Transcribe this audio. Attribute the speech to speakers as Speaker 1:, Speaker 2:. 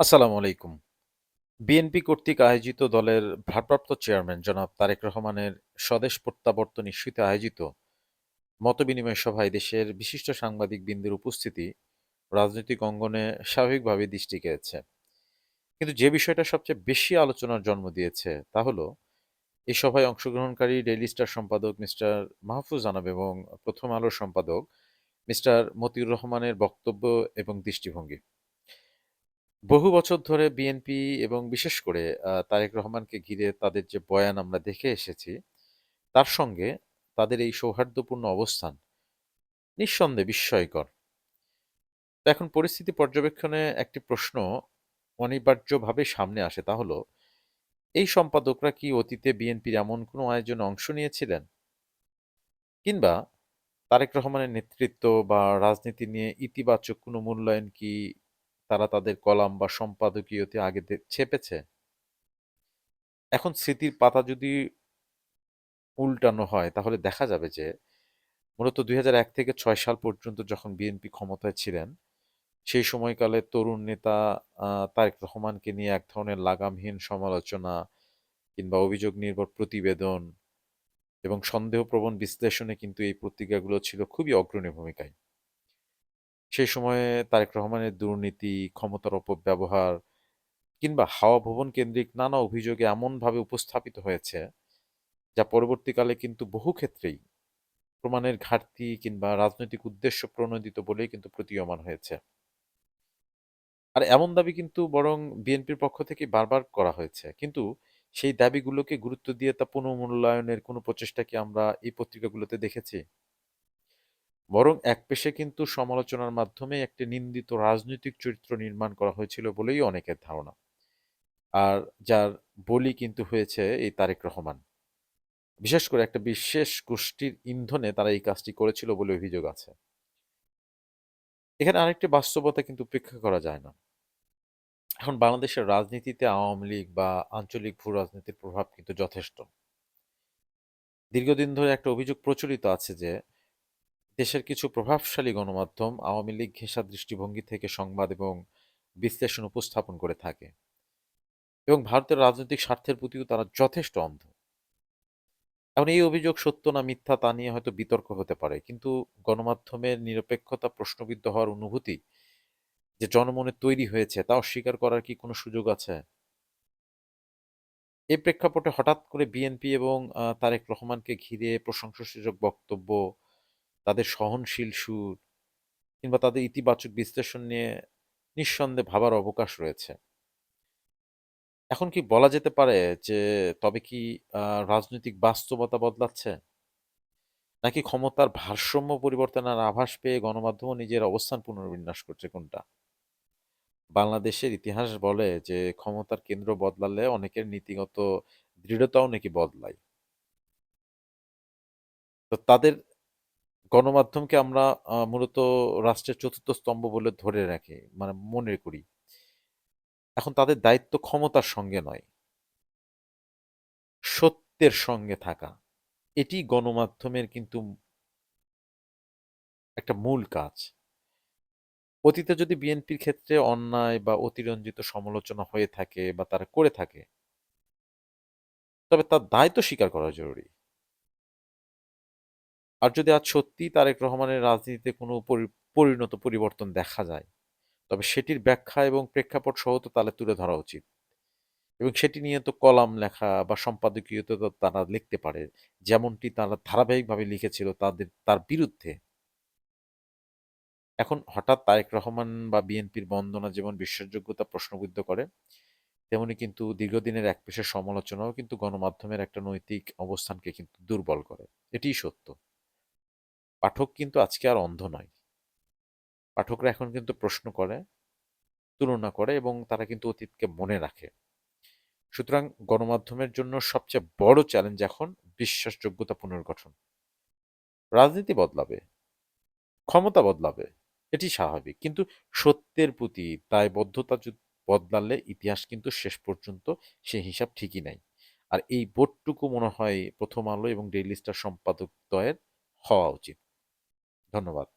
Speaker 1: আসসালামু আলাইকুম। বিএনপি কর্তৃক আয়োজিত দলের ভারপ্রাপ্ত চেয়ারম্যান জনাব তারেক রহমানের স্বদেশ প্রত্যাবর্তন ইস্যুতে আয়োজিত মতবিনিময় সভায় দেশের বিশিষ্ট সাংবাদিক বিন্দুর উপস্থিতি রাজনৈতিক অঙ্গনে স্বাভাবিকভাবে দৃষ্টি কেড়েছে। কিন্তু যে বিষয়টা সবচেয়ে বেশি আলোচনার জন্ম দিয়েছে তা হলো এই সভায় অংশগ্রহণকারী ডেইলি স্টার সম্পাদক মিস্টার মাহফুজ আনাম এবং প্রথম আলোর সম্পাদক মিস্টার মতিউর রহমানের বক্তব্য এবং দৃষ্টিভঙ্গি। বহু বছর ধরে বিএনপি এবং বিশেষ করে তারেক রহমানকে ঘিরে তাদের যে বয়ান আমরা দেখে এসেছি, তার সঙ্গে তাদের এই সৌহার্দ্যপূর্ণ অবস্থান নিঃসন্দেহে বিস্ময়কর। এখন পরিস্থিতি পর্যবেক্ষণে একটি প্রশ্ন অনিবার্যভাবে সামনে আসে তা হলো, এই সম্পাদকরা কি অতীতে বিএনপির এমন কোনো আয়োজনে অংশ নিয়েছিলেন? কিংবা তারেক রহমানের নেতৃত্ব বা রাজনীতি নিয়ে ইতিবাচক কোনো মূল্যায়ন কি তারা তাদের কলাম বা সম্পাদকীয়তে আগে ছেপেছে? এখন স্মৃতির পাতা যদি উল্টানো হয় তাহলে দেখা যাবে যে মূলত ২০০১ থেকে ছয় সাল পর্যন্ত যখন বিএনপি ক্ষমতায় ছিলেন, সেই সময়কালে তরুণ নেতা তারেক রহমানকে নিয়ে এক ধরনের লাগামহীন সমালোচনা কিংবা অভিযোগ নির্ভর প্রতিবেদন এবং সন্দেহপ্রবণ বিশ্লেষণে কিন্তু এই পত্রিকাগুলো ছিল খুবই অগ্রণী ভূমিকায়। সেই সময়ে তারেক রহমানের দুর্নীতি, ক্ষমতার অপব্যবহার কিংবা হাওয়া ভবন কেন্দ্রিক নানা অভিযোগে এমনভাবে উপস্থাপিত হয়েছে, যা পরবর্তীকালে কিন্তু বহু ক্ষেত্রেই প্রমাণের ঘাটতি কিংবা রাজনৈতিক উদ্দেশ্য প্রণোদিত বলেই কিন্তু প্রতীয়মান হয়েছে। আর এমন দাবি কিন্তু বরং বিএনপির পক্ষ থেকে বারবার করা হয়েছে। কিন্তু সেই দাবিগুলোকে গুরুত্ব দিয়ে তা পুনর্মূল্যায়নের কোনো প্রচেষ্টা কি আমরা এই পত্রিকাগুলোতে দেখেছি? বরং এক পেশে কিন্তু সমালোচনার মাধ্যমে একটি নিন্দিত রাজনৈতিক চরিত্র নির্মাণ করা হয়েছিল বলেই অনেকের ধারণা। আর যার বলি কিন্তু হয়েছে এই তারেক রহমান। বিশেষ করে একটা বিশেষ গোষ্ঠীর ইন্ধনে তারা এই কাজটি করেছিল বলে অভিযোগ আছে। এখানে আরেকটি বাস্তবতা কিন্তু উপেক্ষা করা যায় না। এখন বাংলাদেশের রাজনীতিতে আওয়ামী লীগ বা আঞ্চলিক ভূ-রাজনীতির প্রভাব কিন্তু যথেষ্ট। দীর্ঘদিন ধরে একটা অভিযোগ প্রচলিত আছে যে, দেশের কিছু প্রভাবশালী গণমাধ্যম আওয়ামী লীগ ঘেঁষা দৃষ্টিভঙ্গি থেকে সংবাদ এবং বিশ্লেষণ উপস্থাপন করে থাকে এবং ভারতের রাজনৈতিক স্বার্থের প্রতিও তারা যথেষ্ট অন্ধ। এখন এই অভিযোগ সত্য না মিথ্যা তা নিয়ে হয়তো বিতর্ক হতে পারে। কিন্তু গণমাধ্যমের নিরপেক্ষতা প্রশ্নবিদ্ধ হওয়ার অনুভূতি যে জনমনে তৈরি হয়েছে তা অস্বীকার করার কি কোনো সুযোগ আছে? এই প্রেক্ষাপটে হঠাৎ করে বিএনপি এবং তারেক রহমানকে ঘিরে প্রশংসাসূচক বক্তব্য, তাদের সহনশীল সুর কিংবা তাদের ইতিবাচক বিশ্লেষণ নিয়ে নিঃসন্দেহে ভাবার অবকাশ রয়েছে। এখন কি বলা যেতে পারে যে তবে কি রাজনৈতিক বাস্তবতা বদলাচ্ছে? নাকি ক্ষমতার ভারসাম্য পরিবর্তনের আভাস পেয়ে গণমাধ্যম নিজের অবস্থান পুনর্বিন্যাস করছে কোনটা? বাংলাদেশের ইতিহাস বলে যে ক্ষমতার কেন্দ্র বদলালে অনেকের নীতিগত দৃঢ়তাও নাকি বদলায়। তো তাদের গণমাধ্যমকে আমরা মূলত রাষ্ট্রের চতুর্থ স্তম্ভ বলে ধরে রাখি, মানে মনে করি। এখন তাদের দায়িত্ব ক্ষমতার সঙ্গে নয়। সত্যের সঙ্গে থাকা। এটি গণমাধ্যমের কিন্তু একটা মূল কাজ। অতীতে যদি বিএনপির ক্ষেত্রে অন্যায় বা অতিরঞ্জিত সমালোচনা হয়ে থাকে বা তারা করে থাকে তবে তার দায়িত্ব স্বীকার করা জরুরি। আর যদি আজ সত্যিই তারেক রহমানের রাজনীতিতে কোনো পরি পরিণত পরিবর্তন দেখা যায়, তবে সেটির ব্যাখ্যা এবং প্রেক্ষাপট সহ তো তাহলে তুলে ধরা উচিত। এবং সেটি নিয়ে তো কলাম লেখা বা সম্পাদকীয়তে তো তারা লিখতে পারে। যেমনটি তারা ধারাবাহিকভাবে লিখেছিল তাদের তার বিরুদ্ধে। এখন হঠাৎ তারেক রহমান বা বিএনপির বন্দনা যেমন বিশ্বাসযোগ্যতা প্রশ্নবিদ্ধ করে, তেমনি কিন্তু দীর্ঘদিনের একপেশে সমালোচনাও কিন্তু গণমাধ্যমের একটা নৈতিক অবস্থানকে কিন্তু দুর্বল করে। এটিই সত্য। পাঠক কিন্তু আজকে আর অন্ধ নয়। পাঠকরা এখন কিন্তু প্রশ্ন করে, তুলনা করে এবং তারা কিন্তু অতীতকে মনে রাখে। সুতরাং গণমাধ্যমের জন্য সবচেয়ে বড় চ্যালেঞ্জ এখন বিশ্বাসযোগ্যতা পুনর্গঠন। রাজনীতি বদলাবে, ক্ষমতা বদলাবে, এটি স্বাভাবিক। কিন্তু সত্যের প্রতি দায়বদ্ধতা বদলালে ইতিহাস কিন্তু শেষ পর্যন্ত সে হিসাব ঠিকই নেয়। আর এই বোধটুকু মনে হয় প্রথম আলো এবং ডেইলি স্টার সম্পাদকদ্বয়ের হওয়া উচিত। ধন্যবাদ।